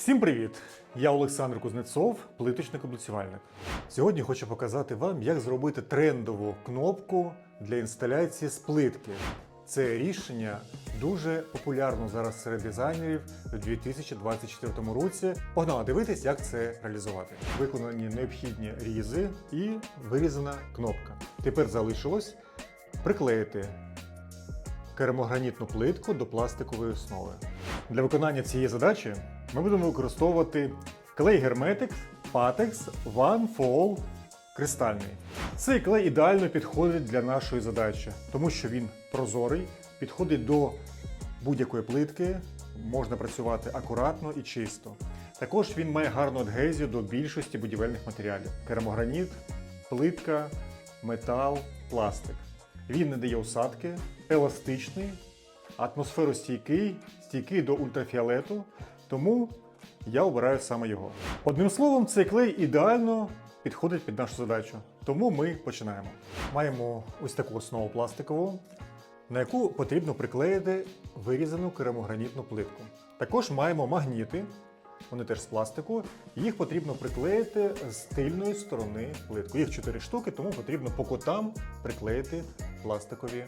Всім привіт! Я Олександр Кузнецов, плиточник облицювальник. Сьогодні хочу показати вам, як зробити трендову кнопку для інсталяції з плитки. Це рішення дуже популярно зараз серед дизайнерів у 2024 році. Погнали дивитись, як це реалізувати. Виконані необхідні різи і вирізана кнопка. Тепер залишилось приклеїти керамогранітну плитку до пластикової основи. Для виконання цієї задачі ми будемо використовувати клей герметик Patex One Fall кристальний. Цей клей ідеально підходить для нашої задачі, тому що він прозорий, підходить до будь-якої плитки, можна працювати акуратно і чисто. Також він має гарну адгезію до більшості будівельних матеріалів: керамограніт, плитка, метал, пластик. Він не дає усадки, еластичний, атмосферостійкий, стійкий до ультрафіолету, тому я обираю саме його. Одним словом, цей клей ідеально підходить під нашу задачу. Тому ми починаємо. Маємо ось таку основу пластикову, на яку потрібно приклеїти вирізану керамогранітну плитку. Також маємо магніти, вони теж з пластику. Їх потрібно приклеїти з тильної сторони плитку. Їх 4 штуки, тому потрібно по кутам приклеїти пластикові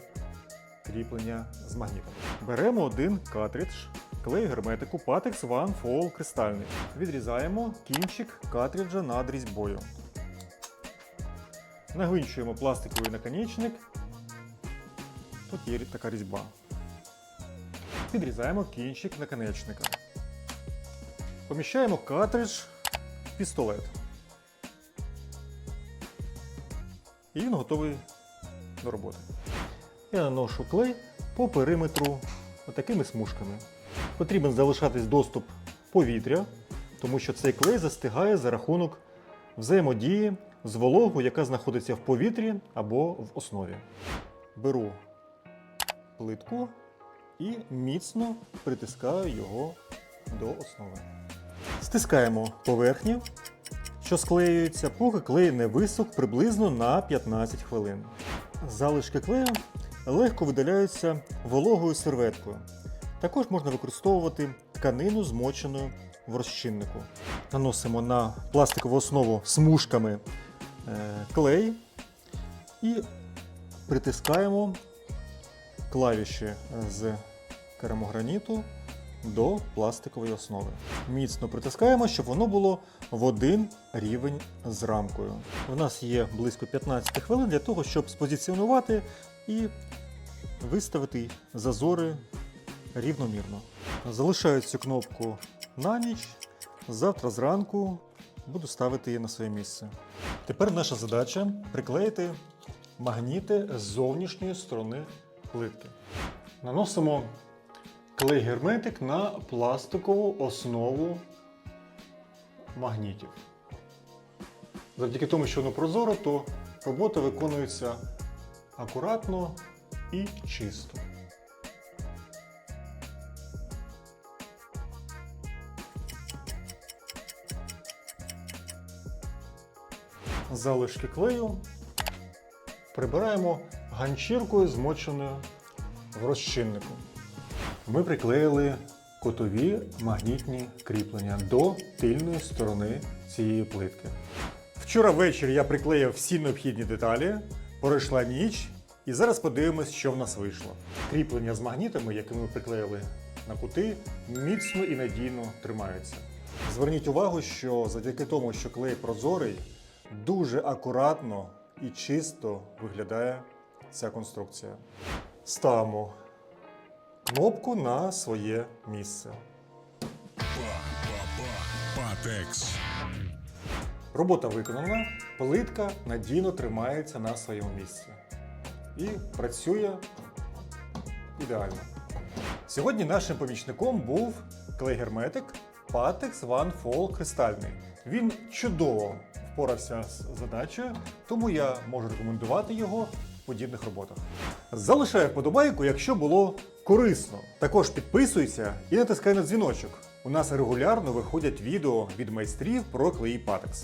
кріплення з магнітом. Беремо один картридж, клей герметику Patex One Fall кристальний. Відрізаємо кінчик картриджа над різьбою. Нагвинчуємо пластиковий наконечник. Тут є така різьба. Підрізаємо кінчик наконечника. Поміщаємо картридж в пістолет. І він готовий до роботи. Я наношу клей по периметру отакими смужками. Потрібен залишатись доступ повітря, тому що цей клей застигає за рахунок взаємодії з вологою, яка знаходиться в повітрі або в основі. Беру плитку і міцно притискаю його до основи. Стискаємо поверхню, що склеюється, поки клей не висох приблизно на 15 хвилин. Залишки клею легко видаляються вологою серветкою. Також можна використовувати тканину, змочену в розчиннику. Наносимо на пластикову основу смужками е, клей і притискаємо клавіші з керамограніту до пластикової основи. Міцно притискаємо, щоб воно було в один рівень з рамкою. У нас є близько 15 хвилин для того, щоб спозиціонувати і виставити зазори рівномірно. Залишаю цю кнопку на ніч. Завтра зранку буду ставити її на своє місце. Тепер наша задача приклеїти магніти з зовнішньої сторони плитки. Наносимо клей герметик на пластикову основу магнітів. Завдяки тому, що воно прозоре, то робота виконується акуратно і чисто. Залишки клею прибираємо ганчіркою, змоченою в розчиннику. Ми приклеїли котові магнітні кріплення до тильної сторони цієї плитки. Вчора ввечері я приклеїв всі необхідні деталі, пройшла ніч, і зараз подивимось, що в нас вийшло. Кріплення з магнітами, які ми приклеїли на кути, міцно і надійно тримаються. Зверніть увагу, що завдяки тому, що клей прозорий, дуже акуратно і чисто виглядає ця конструкція. Ставимо кнопку на своє місце. Патекс. Робота виконана, плитка надійно тримається на своєму місці. І працює ідеально. Сьогодні нашим помічником був клей-герметик Patex One Fall кристальний. Він чудово впорався з задачею, тому я можу рекомендувати його в подібних роботах. Залишай вподобайку, якщо було корисно. Також підписуйся і натискай на дзвіночок. У нас регулярно виходять відео від майстрів про клеї Patex.